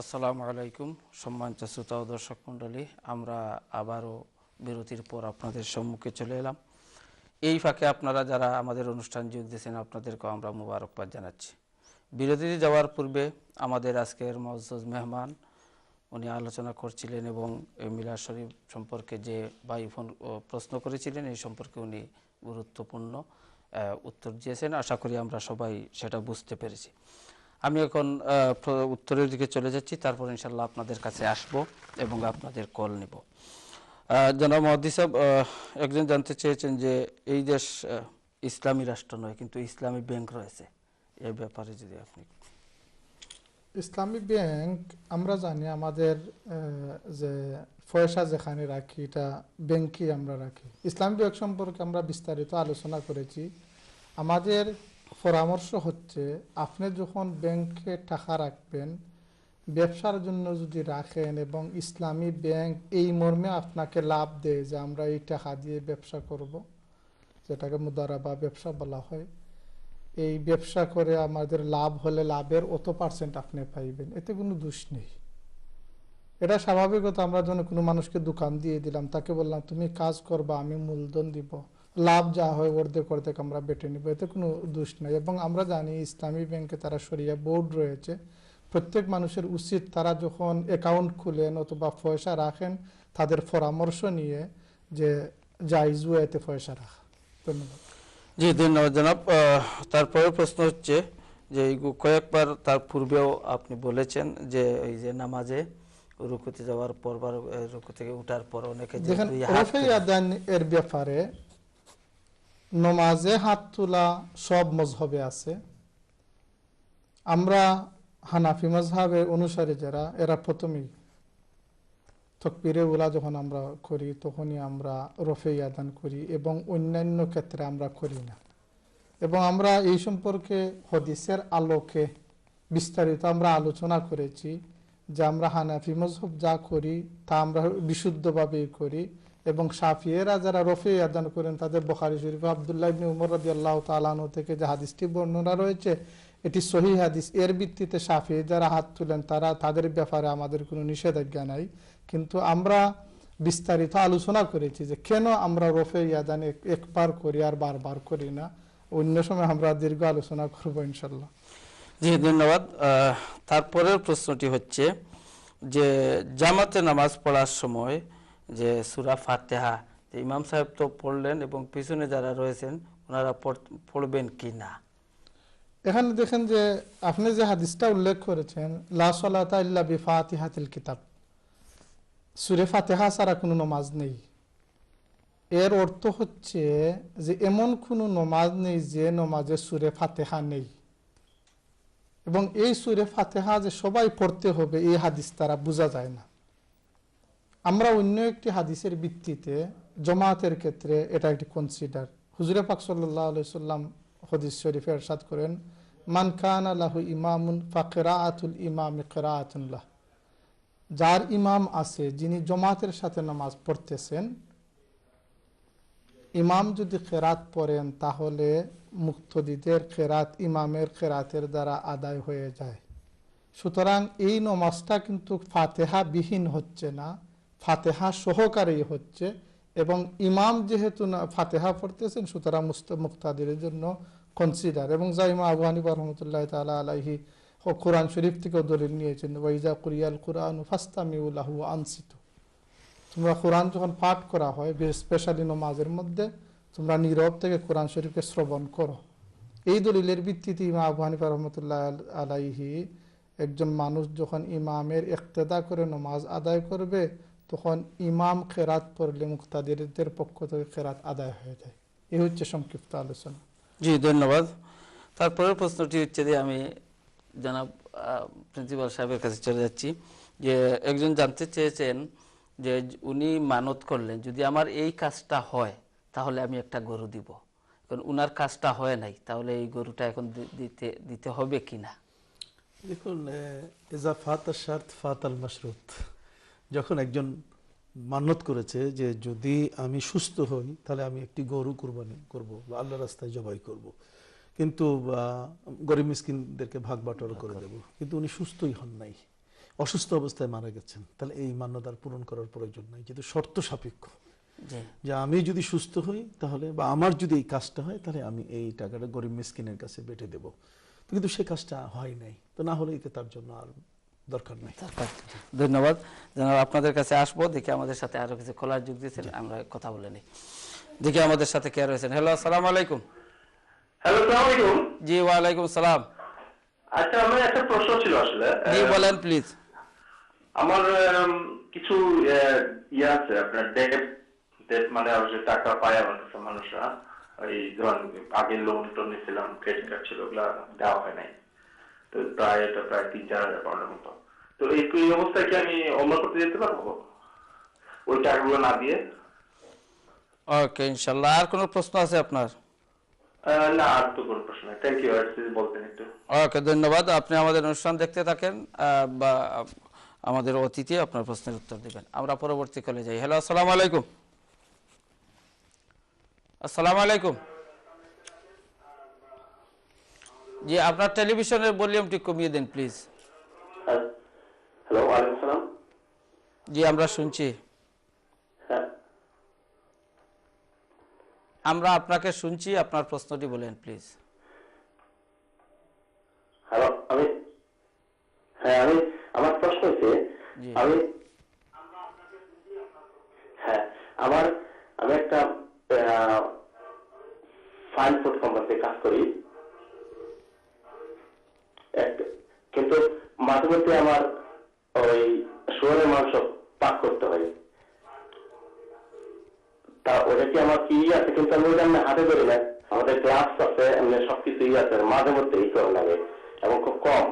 আসসালামু আলাইকুম, সম্মানিত শ্রোতা ও দর্শক মণ্ডলী, আমরা আবারও বিরতির পর আপনাদের সম্মুখে চলে এলাম। এই ফাঁকে আপনারা যারা আমাদের অনুষ্ঠান যোগ দিয়েছেন আপনাদেরকেও আমরা মুবারকবাদ জানাচ্ছি। বিরতিতে যাওয়ার পূর্বে আমাদের আজকের মজজ মেহমান, উনি আলোচনা করছিলেন এবং মিলাদ শরীফ সম্পর্কে যে ভাই ফোন প্রশ্ন করেছিলেন, এই সম্পর্কে উনি গুরুত্বপূর্ণ উত্তর দিয়েছেন। আশা করি আমরা সবাই সেটা বুঝতে পেরেছি। আমি এখন উত্তরের দিকে চলে যাচ্ছি। তারপর ইনশাল্লাহ আপনাদের কাছে আসব এবং আপনাদের কল নেব। জনাব মহাদি সাহেব একজন জানতে চেয়েছেন যে এই দেশ ইসলামী রাষ্ট্র নয়, কিন্তু ইসলামী ব্যাংক রয়েছে। এই ব্যাপারে যদি আপনি ইসলামী ব্যাংক, আমরা জানি আমাদের যে পয়সা যেখানে রাখি, এটা ব্যাংকে আমরা রাখি। ইসলামী ব্যাংক সম্পর্কে আমরা বিস্তারিত আলোচনা করেছি। আমাদের পরামর্শ হচ্ছে, আপনি যখন ব্যাংকে টাকা রাখবেন, ব্যবসার জন্য যদি রাখেন এবং ইসলামী ব্যাংক এই মর্মে আপনাকে লাভ দেয় যে আমরা এই টাকা দিয়ে ব্যবসা করব, যেটাকে মুদারা বা ব্যবসা বলা হয়, এই ব্যবসা করে আমাদের লাভ হলে লাভের অত পার্সেন্ট আপনি পাইবেন, এতে কোনো দোষ নেই। এটা স্বাভাবিকতা, আমরা যখন কোনো মানুষকে দোকান দিয়ে দিলাম, তাকে বললাম, তুমি কাজ করবা, আমি মূলধন দিব। লাভ যা হয় অর্ধেক অর্ধেক আমরা বেটে নিব এতে কোনো দোষ নাই। এবং আমরা জানি ইসলামী ব্যাংকে তারা সরিয়া বোর্ড রয়েছে। প্রত্যেক মানুষের উচিত তারা যখন অ্যাকাউন্ট খুলেন অথবা পয়সা রাখেন তাদের পরামর্শ নিয়ে যে জাইজু এতে পয়সা রাখা। ধন্যবাদ। জি ধন্যবাদ জনাব। তারপরে প্রশ্ন হচ্ছে যে কয়েকবার তার পূর্বেও আপনি বলেছেন যে এই যে নামাজে রুকুতে যাওয়ার পর বা রুকু থেকে উঠার পর অনেকে এর ব্যাপারে নমাজে হাত তোলা সব মজহবে আছে। আমরা হানাফি মজহাবের অনুসারে যারা, এরা প্রথমেই তকবিরে উলা যখন আমরা করি, তখনই আমরা রফে আদান করি এবং অন্যান্য ক্ষেত্রে আমরা করি না। এবং আমরা এই সম্পর্কে হদিসের আলোকে বিস্তারিত আমরা আলোচনা করেছি যে আমরা হানাফি মজহব যা করি তা আমরা বিশুদ্ধভাবেই করি। এবং সাফিয়েরা যারা রফে আদান করেন, তাদের বখারি শরীফ আবদুল্লাহ ইবনে উমর রাদি আল্লাহ তালানো থেকে যে হাদিসটি বর্ণনা রয়েছে, এটি সহি হাদিস। এর ভিত্তিতে সাফি যারা হাত তুলেন, তারা তাদের ব্যাপারে আমাদের কোনো নিষেধাজ্ঞা নাই। কিন্তু আমরা বিস্তারিত আলোচনা করেছি যে কেন আমরা রফে ইয়াদান একবার করি আর বারবার করি না। অন্য সময় আমরা দীর্ঘ আলোচনা করব ইনশাল্লাহ জি, ধন্যবাদ। তারপরের প্রশ্নটি হচ্ছে যে জামাতে নামাজ পড়ার সময় যে সুরা ফাতেহা, যে ইমাম সাহেব তো পড়লেন এবং পিছনে যারা রয়েছেন, ওনারা পড়- পড়বেন কি না? এখানে দেখেন যে আপনি যে হাদিসটা উল্লেখ করেছেন কিতাব, সুরে ফাতেহা ছাড়া কোনো নমাজ নেই। এর অর্থ হচ্ছে যে এমন কোনো নমাজ নেই যে নমাজে সুরে ফাতেহা নেই। এবং এই সুরে ফাতেহা যে সবাই পড়তে হবে, এই হাদিস তারা বোঝা যায় না। আমরা অন্য একটি হাদিসের ভিত্তিতে জমাতের ক্ষেত্রে এটা একটি কনসিডার হুজুরে পাক সাল্লাহ সাল্লাম হদিস শরীফে এরশাদ করেন, মান খান আল্লাহু ইমামুন ফাকেরা আতুল ইমাম কেরাআতুল্লাহ যার ইমাম আছে, যিনি জমাতের সাথে নামাজ পড়তেছেন, ইমাম যদি খেরাত পড়েন, তাহলে মুক্তদিদের খেরাত ইমামের খেরাতের দ্বারা আদায় হয়ে যায়। সুতরাং এই নমাজটা কিন্তু ফাতেহা বিহীন হচ্ছে না। ফাতেহা সহকারেই হচ্ছে এবং ইমাম যেহেতু না ফাতেহা পড়তেছেন, সুতরাং মুক্তাদির জন্য কনসিডার এবং জাইমা আবু হানিফা রহমতুল্লাহ তালা আলাইহি ও কোরআন শরীফ থেকেও দলিল নিয়েছেন ওয়াইজা কুরিয়াল কুরআন ফাস্তামিউল্লাহু আনসিতু। তোমরা কোরআন যখন পাঠ করা হয় স্পেশালি নমাজের মধ্যে, তোমরা নীরব থেকে কোরআন শরীফকে শ্রবণ করো। এই দলিলের ভিত্তিতে ইমা আবু রহমতুল্লাহ আলাইহি একজন মানুষ যখন ইমামের একতেদা করে নমাজ আদায় করবে তখন ইমাম খেরাত পড়লে মুক্তাদিরদের পক্ষ থেকে খেরাত আদায় হয়ে যায়। এই হচ্ছে সংক্ষিপ্ত আলোচনা। জি ধন্যবাদ। তারপরের প্রশ্নটি হচ্ছে যে আমি জানাব প্রিন্সিপাল সাহেবের কাছে চলে যাচ্ছি যে একজন জানতে চেয়েছেন যে উনি মানত করলেন যদি আমার এই কাজটা হয় তাহলে আমি একটা গরু দিব। কারণ উনার কাজটা হয় নাই তাহলে এই গরুটা এখন দিতে দিতে হবে কি না দেখুন এজা ফাত শার্ত ফাত আল মাসরুত যখন একজন মান্যত করেছে যে যদি আমি সুস্থ হই তাহলে আমি একটি গরু কুরবানি করব বা আল্লাহ রাস্তায় জবাই করব। কিন্তু গরিব মিসকিনদেরকে ভাগ বাটোয়ারা করে দেব। কিন্তু উনি সুস্থই হন নাই। অসুস্থ অবস্থায় মারা গেছেন। তাহলে এই মান্যতার পূরণ করার প্রয়োজন নাই। যেহেতু শর্ত সাপেক্ষ। যে আমি যদি সুস্থ হই তাহলে বা আমার যদি এই কাজটা হয় তাহলে আমি এই টাকাটা গরিব মিসকিনের কাছে বেটে দেব। কিন্তু সে কাজটা হয় নাই। তো না হলে একে তার জন্য আর দরকার নাই। দরকার। ধন্যবাদ। জানাব আপনাদের কাছে আসব। দেখি আমাদের সাথে আরও কিছু খোলার যুগ দিয়েছেন আমরা কথা বলে নিই। দেখি আমাদের সাথে কে রয়েছেন। হ্যালো আসসালামু আলাইকুম। হ্যালো আলাইকুম। জি ওয়ালাইকুম সালাম। আচ্ছা আমার একটা প্রশ্ন ছিল আসলে। জি বলেন প্লিজ আমার কিছু ইয়ে আছে আপনার ডেট ডেট মানে আর যে টাকা পায় আমার কাছে মানুষরা। ওই ধরুন আগে লোন টোন নিয়েছিলাম ক্রেডিট কার্ড ছিল ওগুলা দেওয়া হয় নাই। তো প্রায় এটা প্রায় তিন চার হাজার পাউন্ডের মতো। তো এই এই অবস্থায় কি আমি অমর করতে যেতে পারব? ওই টাকাগুলো না দিয়ে? ওকে ইনশাল্লাহ। আর কোনো প্রশ্ন আছে আপনার? না আর তো কোনো প্রশ্ন নেই। থ্যাংক ইউ বলতেন একটু। ওকে ধন্যবাদ। আপনি আমাদের অনুষ্ঠান দেখতে থাকেন বা আমাদের অতিথি আপনার প্রশ্নের উত্তর দেবেন। আমরা পরবর্তী কলে যাই। হ্যালো আসসালামু আলাইকুম। আসসালামু আলাইকুম। জি আপনার টেলিভিশনের ভলিউমটি কমিয়ে দিন প্লিজ হ্যালো ওয়ালাইকুম সালাম। জি আমরা শুনছি। হ্যাঁ। আমরা আপনাকে শুনছি আপনার প্রশ্নটি বলেন প্লিজ হ্যালো আমি হ্যাঁ আমি আমার প্রশ্ন হচ্ছে। আমি হ্যাঁ আমার আমি একটা ফাইন ফুড কোম্পানিতে কাজ করি। কিন্তু মাঝে মধ্যে আমার ওই শুয়ারের মাংস পাক করতে হয়। তা ওটা কি আমার কি আছে? কিন্তু আমি ওটা আমি হাতে ধরি না। আমাদের গ্লাভস আছে, এমনি সবকিছু ই আছে, মাঝে মধ্যে ই করে লাগে এবং খুব কম।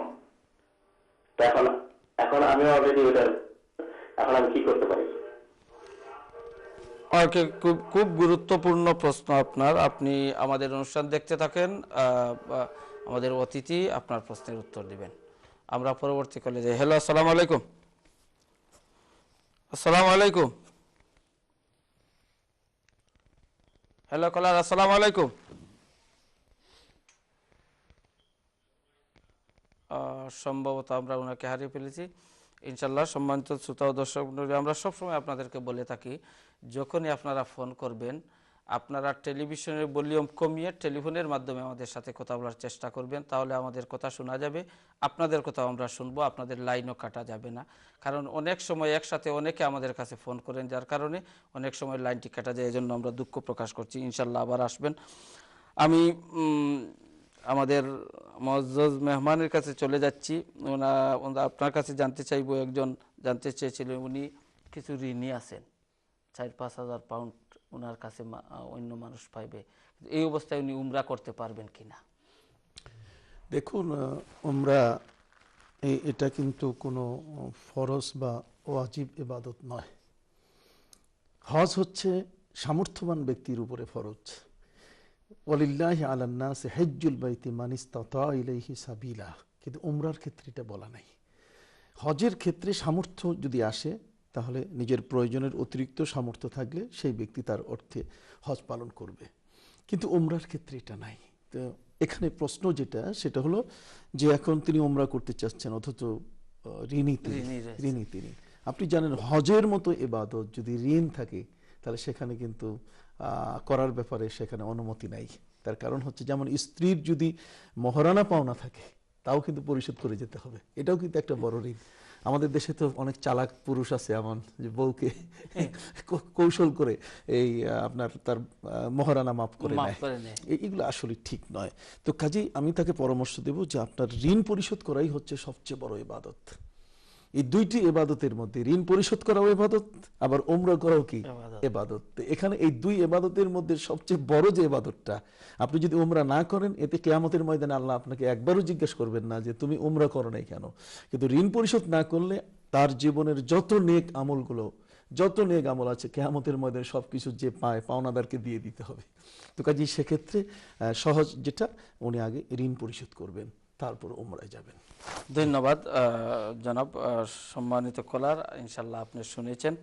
তো এখন এখন আমি অলরেডি ওটা, এখন আমি কি করতে পারি? ওকে খুব খুব গুরুত্বপূর্ণ প্রশ্ন আপনার। আপনি আমাদের অনুষ্ঠান দেখতে থাকেন আমাদের অতিথি আপনার প্রশ্নের উত্তর দিবেন। আমরা পরবর্তী কলে যাই। হ্যালো আসসালামু আলাইকুম। আসসালামু আলাইকুম। হ্যালো কলার আসসালামু আলাইকুম। সম্ভবত আমরা ওনাকে হারিয়ে ফেলেছি। ইনশাল্লাহ সম্মানিত শ্রোতা ও দর্শক আমরা সবসময় আপনাদেরকে বলে থাকি, যখনই আপনারা ফোন করবেন আপনারা টেলিভিশনের ভলিউম কমিয়ে টেলিফোনের মাধ্যমে আমাদের সাথে কথা বলার চেষ্টা করবেন, তাহলে আমাদের কথা শোনা যাবে। আপনাদের কথাও আমরা শুনব, আপনাদের লাইনও কাটা যাবে না। কারণ অনেক সময় একসাথে অনেকে আমাদের কাছে ফোন করেন, যার কারণে অনেক সময় লাইনটি কাটা যায়, এজন্য আমরা দুঃখ প্রকাশ করছি। ইনশাল্লাহ আবার আসবেন। আমি আমাদের মজ্জজ মেহমানের কাছে চলে যাচ্ছি। ওনা আপনার কাছে জানতে চাইব, একজন জানতে চেয়েছিলেন উনি কিছু ঋণী আছেন। চার পাঁচ হাজার পাউন্ড ওনার কাছে অন্য মানুষ পাইবে। এই অবস্থায় উনি উমরা করতে পারবেন কিনা? দেখুন উমরা এটা কিন্তু কোনো ফরজ বা ওয়াজিব ইবাদত নয়। হজ হচ্ছে সামর্থ্যবান ব্যক্তির উপরে ফরজ। ওয়ালিল্লাহি আলান্নাস হেজ্জুল বাইতি মানিস্তাতা ইলাইহি সাবিলা। কিন্তু উমরার ক্ষেত্রে এটা বলা নাই। হজের ক্ষেত্রে সামর্থ্য যদি আসে তাহলে নিজের প্রয়োজনের অতিরিক্ত সামর্থ্য থাকলে সেই ব্যক্তি তার অর্থে হজ পালন করবে। কিন্তু উমরার ক্ষেত্রে এটা নাই। তো এখানে প্রশ্ন যেটা সেটা হলো যে এখন তিনি উমরা করতে চাচ্ছেন অথচ ঋণী তিনি ঋণী তিনি। আপনি জানেন হজের মতো এবাদত যদি ঋণ থাকে তাহলে সেখানে কিন্তু আহ, করার ব্যাপারে সেখানে অনুমতি নাই। তার কারণ হচ্ছে যেমন স্ত্রীর যদি মহারানা পাওনা থাকে তাও কিন্তু পরিশোধ করে যেতে হবে। এটাও কিন্তু একটা বড় ঋণ। আমাদের দেশে তো অনেক চালাক পুরুষ আছে এমন যে বউকে কৌশল করে এই আপনার তার মহারানা মাফ করে এইগুলো নেয়। করে নেয়। এ- এগুলো আসলে ঠিক নয়। তো কাজেই আমি তাকে পরামর্শ দেব যে আপনার ঋণ পরিশোধ করাই হচ্ছে সবচেয়ে বড় ইবাদত। এই দুইটি এবাদতের মধ্যে ঋণ পরিশোধ করাও এবাদত আবার ওমরা করাও কি এবাদত। এখানে এই দুই এবাদতের মধ্যে সবচেয়ে বড় যে এবাদতটা আপনি যদি উমরা না করেন এতে কেয়ামতের ময়দানে আল্লাহ আপনাকে একবারও জিজ্ঞেস করবেন না যে তুমি উমরা করো নাই কেন। কিন্তু ঋণ পরিশোধ না করলে তার জীবনের যত নেক আমলগুলো যত নেক আমল আছে কেয়ামতের ময়দানে সবকিছু যে পায় পাওনাদারকে দিয়ে দিতে হবে। তো কাজেই সেক্ষেত্রে সহজ যেটা উনি আগে ঋণ পরিশোধ করবেন। তারপর উমরায় যাবেন। ধন্যবাদ জনাব সম্মানিত কলার ইনশাল্লাহ আপনি শুনেছেন।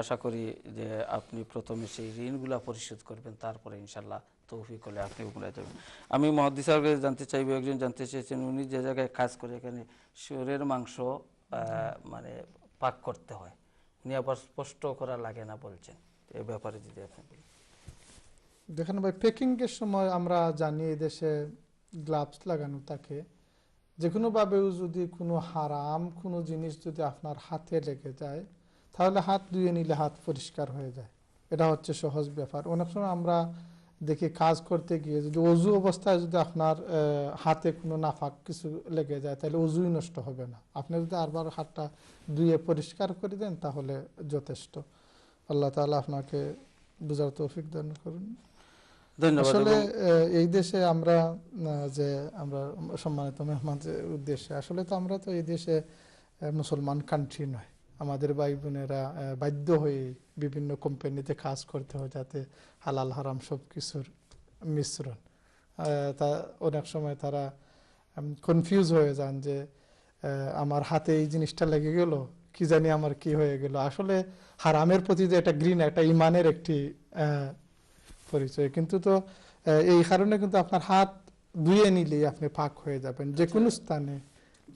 আশা করি যে আপনি প্রথমে সেই ঋণগুলা পরিশোধ করবেন তারপরে ইনশাল্লাহ তৌফিক হলে আপনি উমরায় যাবেন। আমি মহাদিস সাহেবের জানতে চাইব একজন জানতে চেয়েছেন উনি যে জায়গায় কাজ করে এখানে শুয়োরের মাংস মানে পাক করতে হয়। উনি আবার স্পষ্ট করা লাগে না বলছেন। এ ব্যাপারে যদি আপনি বলেন। দেখেন ভাই প্যাকিংয়ের সময় আমরা জানি এই দেশে গ্লাভস লাগানো থাকে যে কোনোভাবেও যদি কোনো হারাম কোনো জিনিস যদি আপনার হাতে লেগে যায়, তাহলে হাত ধুয়ে নিলে হাত পরিষ্কার হয়ে যায়। এটা হচ্ছে সহজ ব্যাপার। অনেক সময় আমরা দেখি কাজ করতে গিয়ে যদি অজু অবস্থায় যদি আপনার হাতে কোনো নাফাক কিছু লেগে যায়, তাহলে অজুই নষ্ট হবে না। আপনি যদি আরবার হাতটা ধুয়ে পরিষ্কার করে দেন, তাহলে যথেষ্ট। আল্লাহ তাআলা আপনাকে বুঝার তৌফিক দান করুন। ধন্যবাদ আসলে এই দেশে আমরা যে আমরা সম্মানিত মেহমানদের উদ্দেশ্যে আসলে তো আমরা তো এই দেশে মুসলমান কান্ট্রি নয়। আমাদের ভাই বোনেরা বাধ্য হয়ে বিভিন্ন কোম্পানিতে কাজ করতে হয় যাতে হালাল হারাম সব কিছুর মিশ্রণ তা অনেক সময় তারা কনফিউজ হয়ে যান যে আমার হাতে এই জিনিসটা লেগে গেল কি জানি আমার কি হয়ে গেল। আসলে হারামের প্রতি যে একটা গ্রিন একটা ইমানের একটি আহ, পরিচয়। কিন্তু তো এই কারণে কিন্তু আপনার হাত ধুয়ে নিলেই আপনি পাক হয়ে যাবেন যে কোনো স্থানে।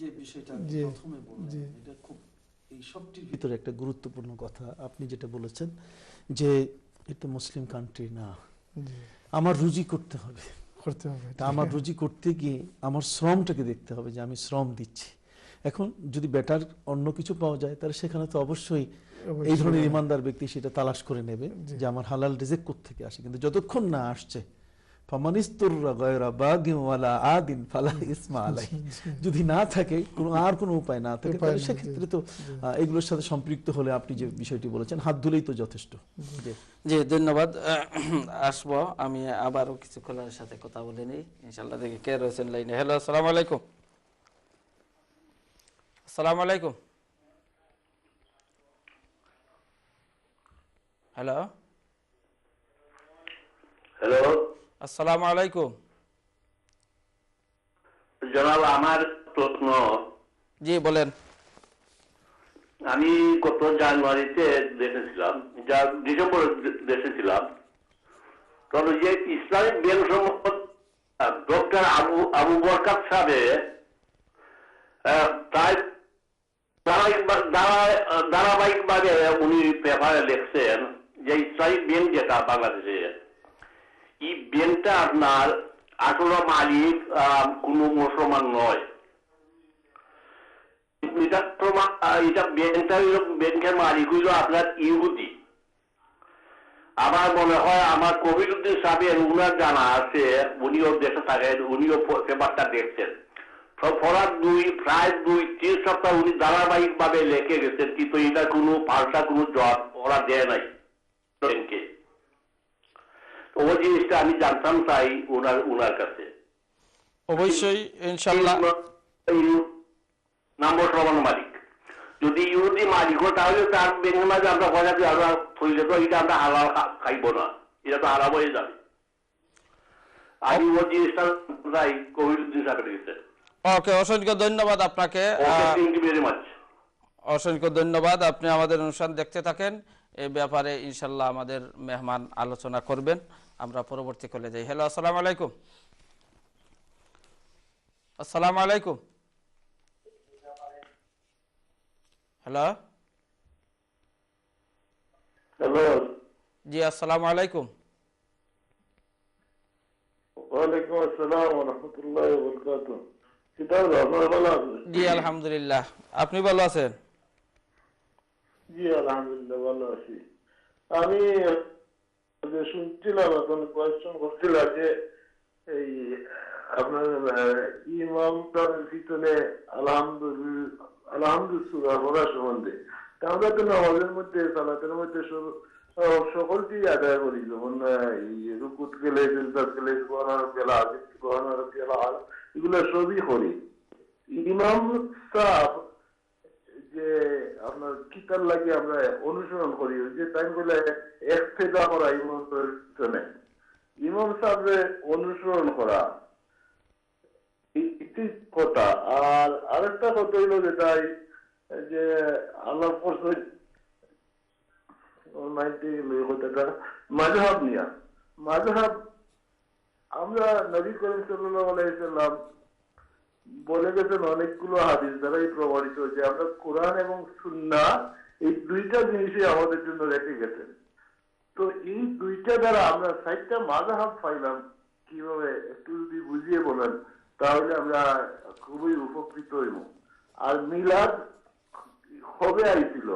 যে বিষয়টা প্রথমে বললেন এটা খুব এই সবটির ভিতরে একটা গুরুত্বপূর্ণ কথা আপনি যেটা বলেছেন যে এটা মুসলিম কান্ট্রি না। আমার রুজি করতে হবে। করতে হবে তা আমার রুজি করতে গিয়ে আমার শ্রমটাকে দেখতে হবে যে আমি শ্রম দিচ্ছি। এখন যদি বেটার অন্য কিছু পাওয়া যায় তাহলে সেখানে তো অবশ্যই। এই ধরনের ইমানদার ব্যক্তি সেটা তালাশ করে নেবে যে আমার হালাল রিজেক থেকে আসে। কিন্তু যতক্ষণ না আসছে ফামানিস্তুররা গায়রা বাগিন ওয়ালা আদিন ফালা ইসমা আলাই যদি না থাকে কোনো আর কোনো উপায় না থাকে তাহলে সেক্ষেত্রে তো এগুলোর সাথে সম্পৃক্ত হলে আপনি যে বিষয়টি বলেছেন হাত ধুলেই তো যথেষ্ট। জি। জি। ধন্যবাদ। আসব আমি আবারও কিছু কলার সাথে কথা বলে নিই। ইনশাল্লাহ দেখি কে রয়েছেন লাইনে। হ্যালো আসসালামু আলাইকুম। আসসালামু আলাইকুম। হ্যালো হ্যালো আসসালামু আলাইকুম। জনাব আমার প্রশ্ন। জি বলেন। আমি গত জানুয়ারিতে দেখেছিলাম যা ডিসেম্বর দেখেছিলাম তবে যে ইসলামিক ব্যাংক সম্পদ ডক্টর আবু আবু বরকাত সাহেব প্রায় ধারাবাহিকভাবে উনি পেপারে লিখছেন যে ইসলামিক ব্যাংক যেটা বাংলাদেশে এই ব্যাংকটা আপনার আসলে মালিক কোনো মুসলমান নয়। এটা প্রমা- আহ, এটা ব্যাংকটা ব্যাংকের মালিক হইল আপনার ইহুদি। আমার মনে হয় আমার কবির উদ্দিন সাহেব উনার জানা আছে উনিও দেশে থাকেন উনিও পেপারটা দেখছেন। প- দুই প্রায় দুই তিন সপ্তাহ উনি ধারাবাহিক ভাবে লেখে গেছেন কিন্তু এটা কোনো পাল্টা কোনো জব ওরা দেয় নাই ব্যাংকে। ওই জিনিসটা আমি জানতাম চাই ওনার ওনার কাছে। অবশ্যই ইনশাল্লাহ নম্বর মালিক। যদি ইহুদি মালিক হয় তাহলে তার ব্যাংকের মাঝে আমরা পয়সা দিয়ে আমরা থইলে তো এটা আমরা হালাল খাইব না। এটা তো হারাম হয়ে যাবে। আমি ওই জিনিসটা চাই কোভিড উদ্দিন সাহেবের কাছে ওকে অসংখ্য ধন্যবাদ আপনাকে। অসংখ্য ধন্যবাদ। আপনি আমাদের অনুষ্ঠান দেখতে থাকেন। এই ব্যাপারে ইনশাল্লাহ আমাদের মেহমান আলোচনা করবেন। আমরা পরবর্তী কলে যাই। হ্যালো আসসালামু আলাইকুম। আসসালামু আলাইকুম। হ্যালো হ্যালো জি আসসালামু আলাইকুম। ওয়ালাইকুম আসসালাম রহমতুল্লাহ জি আলহামদুলিল্লাহ। আপনি ভালো আছেন? জি আলহামদুলিল্লাহ ভালো আছি। আমি যে শুনছিলাম এখন কোয়েশ্চন করছিলাম যে এই আপনার ইমামটার ভিতরে আলহামদুলিল্লাহ আলহামদুলিল্লাহ পড়া সম্বন্ধে। আমরা তো নামাজের মধ্যে সালাতের মধ্যে সকলটি আদায় করি। যেমন রুকুত গেলে গেলে সুবহানার গেলা এগুলো সবই করি। ইমাম সাহেব যে আপনার কিতার লাগে আমরা অনুসরণ করি যে বলে এক ফেদা করা ইমামের পিছনে। ইমাম সাহেবের অনুসরণ করা কথা। আর আরেকটা কথা হইল যেটাই যে আল্লাহ পরশু নাইনটি কথাটা মাঝহাব নিয়া। মাঝহাব আমরা নবী করিম সাল্লাম বলে গেছেন অনেকগুলো হাদিস দ্বারাই প্রমাণিত যে আমরা কোরআন এবং সুন্না এই দুইটা জিনিসই আমাদের জন্য রেখে গেছেন। তো এই দুইটা দ্বারা আমরা সাইটটা মাজাহাব পাইলাম। কীভাবে একটু যদি বুঝিয়ে বলেন, তাহলে আমরা খুবই উপকৃত হইব। আর মিলাদ হবে আইছিল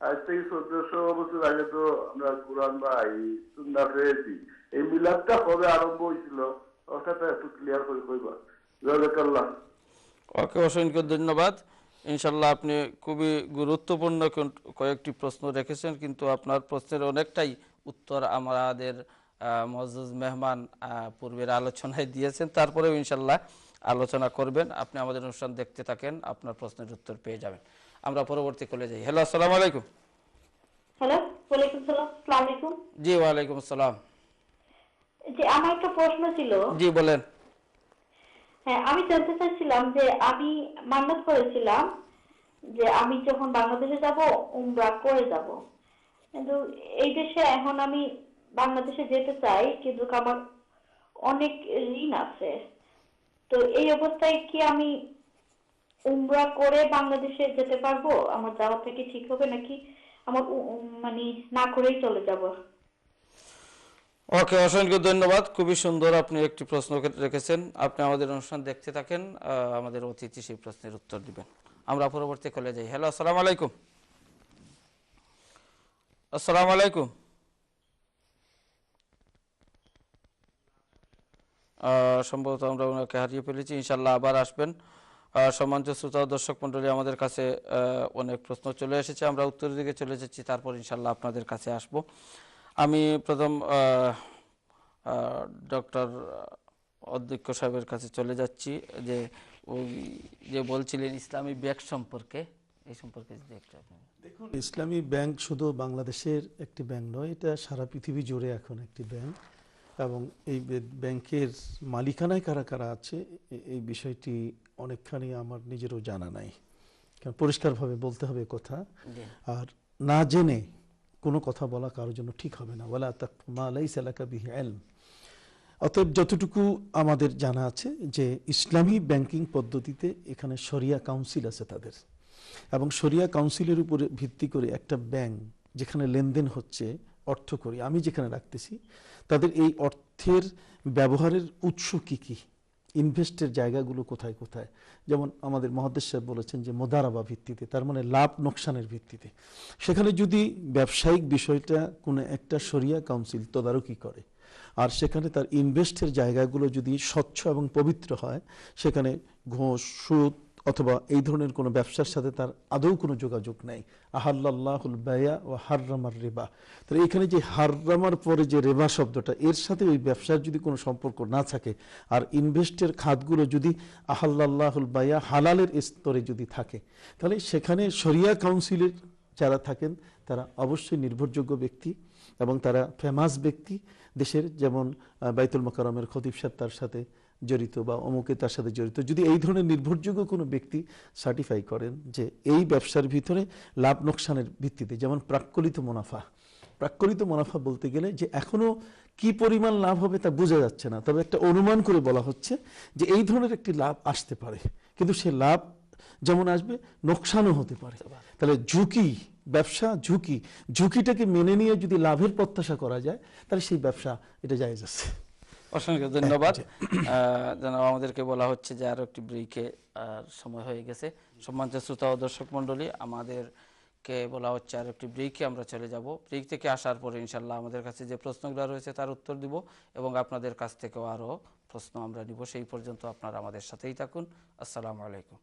আজ থেকে চোদ্দশো বছর আগে তো আমরা কোরআন বা এই সুন্না পেয়েছি। এই মিলাদটা কবে আরম্ভ হয়েছিল? ওটা একটু ক্লিয়ার করে কইবা। জাজাকাল্লাহ ওকে অসংখ্য ধন্যবাদ। ইনশাল্লাহ আপনি খুবই গুরুত্বপূর্ণ কয়েকটি প্রশ্ন রেখেছেন কিন্তু আপনার প্রশ্নের অনেকটাই উত্তর আমাদের মজুজ মেহমান আহ, পূর্বের আলোচনায় দিয়েছেন। তারপরেও ইনশাল্লাহ আলোচনা করবেন। আপনি আমাদের অনুষ্ঠান দেখতে থাকেন আপনার প্রশ্নের উত্তর পেয়ে যাবেন। আমরা পরবর্তী কলে যাই। হ্যালো আসসালামু আলাইকুম। হ্যালো ওয়ালাইকুম সালাম আলাইকুম। জি ওয়ালাইকুম আসসালাম। যে আমার একটা প্রশ্ন ছিল। জি বলেন। হ্যাঁ আমি জানতে চাইছিলাম যে আমি মান্নাত করেছিলাম যে আমি যখন বাংলাদেশে যাব উমরা করে যাব। কিন্তু এই দেশে এখন আমি বাংলাদেশে যেতে চাই কিন্তু আমার অনেক ঋণ আছে। তো এই অবস্থায় কি আমি উমরা করে বাংলাদেশে যেতে পারব? আমার যাওয়া থেকে ঠিক হবে নাকি? আমার মানে না করেই চলে যাব। ওকে, অসংখ্য ধন্যবাদ। খুবই সুন্দর আপনি একটি প্রশ্ন রেখেছেন। আপনি আমাদের অনুষ্ঠান দেখতে থাকেন আমাদের অতিথি সেই প্রশ্নের উত্তর দিবেন। আমরা পরবর্তী কলে যাই। হ্যালো আসসালাম আলাইকুম। আসসালাম আলাইকুম। সম্ভবত আমরা ওনাকে হারিয়ে ফেলেছি। ইনশাল্লাহ আবার আসবেন। সম্মানিত শ্রোতা দর্শক মণ্ডলী, আমাদের কাছে অনেক প্রশ্ন চলে এসেছে। আমরা উত্তরের দিকে চলে যাচ্ছি। তারপর ইনশাল্লাহ আপনাদের কাছে আসব। আমি প্রথম ডক্টর অধ্যক্ষ সাহেবের কাছে চলে যাচ্ছি যে ওই যে বলছিলেন ইসলামী ব্যাগ সম্পর্কে। এই সম্পর্কে যদি একটু দেখুন ইসলামী ব্যাংক শুধু বাংলাদেশের একটি ব্যাংক নয় এটা সারা পৃথিবী জুড়ে এখন একটি ব্যাংক এবং এই ব্যাংকের মালিকানায় কারা কারা আছে এই বিষয়টি অনেকখানি আমার নিজেরও জানা নাই। কারণ পরিষ্কারভাবে বলতে হবে কথা। আর না জেনে কোনো কথা বলা কারোর জন্য ঠিক হবে না। ওয়ালা তাকমা লাইসা লাকা বিহি ইলম। অতএব যতটুকু আমাদের জানা আছে যে ইসলামী ব্যাংকিং পদ্ধতিতে এখানে শরিয়া কাউন্সিল আছে তাদের। এবং শরিয়া কাউন্সিলের উপরে ভিত্তি করে একটা ব্যাংক যেখানে লেনদেন হচ্ছে, অর্থ করি, আমি যেখানে রাখতেছি, তাদের এই অর্থের ব্যবহারের উৎস কী কি? ইনভেস্টের জায়গাগুলো কোথায় কোথায়? যেমন আমাদের মহাদেশ সাহেব বলেছেন যে মোদারাবা ভিত্তিতে, তার মানে লাভ নোকসানের ভিত্তিতে। সেখানে যদি ব্যবসায়িক বিষয়টা কোনো একটা সরিয়া কাউন্সিল তদারকি করে, আর সেখানে তার ইনভেস্টের জায়গাগুলো যদি স্বচ্ছ এবং পবিত্র হয়, সেখানে ঘোষ, সুদ অথবা এই ধরনের কোনো ব্যবসার সাথে তার আদৌ কোনো যোগাযোগ নেই। আহাল্লাহুল বায়া ও হাররামার রেবা। তাহলে এখানে যে হাররামার পরে যে রেবা শব্দটা, এর সাথে ওই ব্যবসার যদি কোনো সম্পর্ক না থাকে, আর ইনভেস্টের খাতগুলো যদি আহাল্লাহুল বায়া হালালের স্তরে যদি থাকে, তাহলে সেখানে শরিয়া কাউন্সিলের যারা থাকেন, তারা অবশ্যই নির্ভরযোগ্য ব্যক্তি এবং তারা ফেমাস ব্যক্তি। দেশের যেমন বাইতুল মোকারমের খতিব সাহেব তার সাথে জড়িত বা অমুকে তার সাথে জড়িত। যদি এই ধরনের নির্ভরযোগ্য কোনো ব্যক্তি সার্টিফাই করেন যে এই ব্যবসার ভিতরে লাভ নোকসানের ভিত্তিতে, যেমন প্রাক্কলিত মুনাফা প্রাক্কলিত মুনাফা বলতে গেলে যে এখনও কি পরিমাণ লাভ হবে তা বোঝা যাচ্ছে না। তবে একটা অনুমান করে বলা হচ্ছে যে এই ধরনের একটি লাভ আসতে পারে। কিন্তু সে লাভ যেমন আসবে, নোকসানও হতে পারে। তাহলে ঝুঁকি, ব্যবসা ঝুঁকি, ঝুঁকিটাকে মেনে নিয়ে যদি লাভের প্রত্যাশা করা যায়, তাহলে সেই ব্যবসা এটা জায়েজ আছে। অসংখ্য ধন্যবাদ। যেন আমাদেরকে বলা হচ্ছে যে আরও একটি ব্রেকে সময় হয়ে গেছে। সম্মানিত শ্রোতা ও দর্শক মণ্ডলী, আমাদেরকে বলা হচ্ছে আর একটি ব্রেকে আমরা চলে যাব। ব্রেক থেকে আসার পরে ইনশাল্লাহ আমাদের কাছে যে প্রশ্নগুলো রয়েছে তার উত্তর দিব এবং আপনাদের কাছ থেকেও আরও প্রশ্ন আমরা নিব। সেই পর্যন্ত আপনারা আমাদের সাথেই থাকুন। আসসালামু আলাইকুম।